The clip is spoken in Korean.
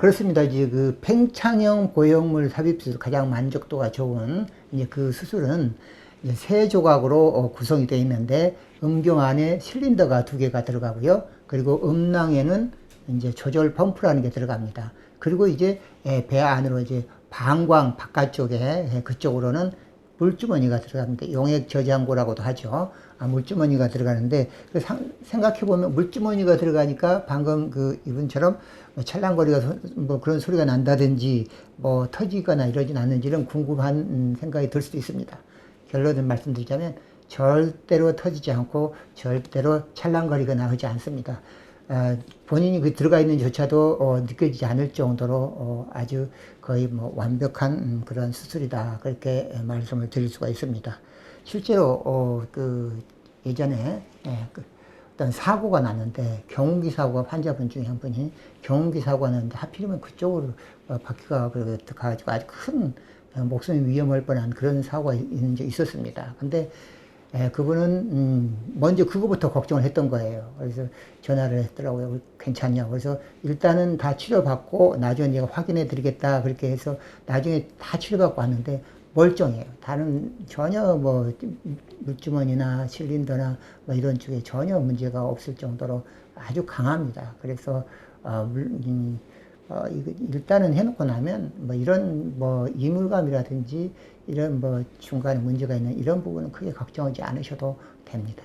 그렇습니다. 이제 그 팽창형 보형물 삽입 수술 가장 만족도가 좋은 이제 그 수술은 이제 세 조각으로 어, 구성이 되어 있는데 음경 안에 실린더가 두 개가 들어가고요. 그리고 음낭에는 이제 조절 펌프라는 게 들어갑니다. 그리고 이제 예, 배 안으로 이제 방광 바깥쪽에 예, 그쪽으로는 물주머니가 들어갑니다. 용액 저장고라고도 하죠. 아, 물주머니가 들어가는데 그 생각해 보면 물주머니가 들어가니까 방금 그 이분처럼 뭐 찰랑거리가 소- 뭐 그런 소리가 난다든지 뭐 터지거나 이러진 않는지는 궁금한 음, 생각이 들 수도 있습니다. 결론을 말씀드리자면 절대로 터지지 않고 절대로 찰랑거리거나 하지 않습니다. 어, 본인이 그 들어가 있는 조차도 어, 느껴지지 않을 정도로 어, 아주 거의 뭐 완벽한 음, 그런 수술이다 그렇게 말씀을 드릴 수가 있습니다. 실제로 어, 그 예전에 예, 그 어떤 사고가 났는데 경운기 사고가 환자분 중에 한 분이 경운기 사고가 났는데 하필이면 그쪽으로 어, 바퀴가 그 가지고 아주 큰 어, 목숨이 위험할 뻔한 그런 사고가 있는 적 있었습니다. 근데 예, 그분은 음, 먼저 그거부터 걱정을 했던 거예요. 그래서 전화를 했더라고요. 괜찮냐고. 그래서 일단은 다 치료받고 나중에 내가 확인해 드리겠다. 그렇게 해서 나중에 다 치료받고 왔는데 멀쩡해요. 다른 전혀 뭐 물주머니나 실린더나 뭐 이런 쪽에 전혀 문제가 없을 정도로 아주 강합니다. 그래서 어, 물, 음, 어, 이거 일단은 해놓고 나면 뭐 이런 뭐 이물감이라든지 이런 뭐 중간에 문제가 있는 이런 부분은 크게 걱정하지 않으셔도 됩니다.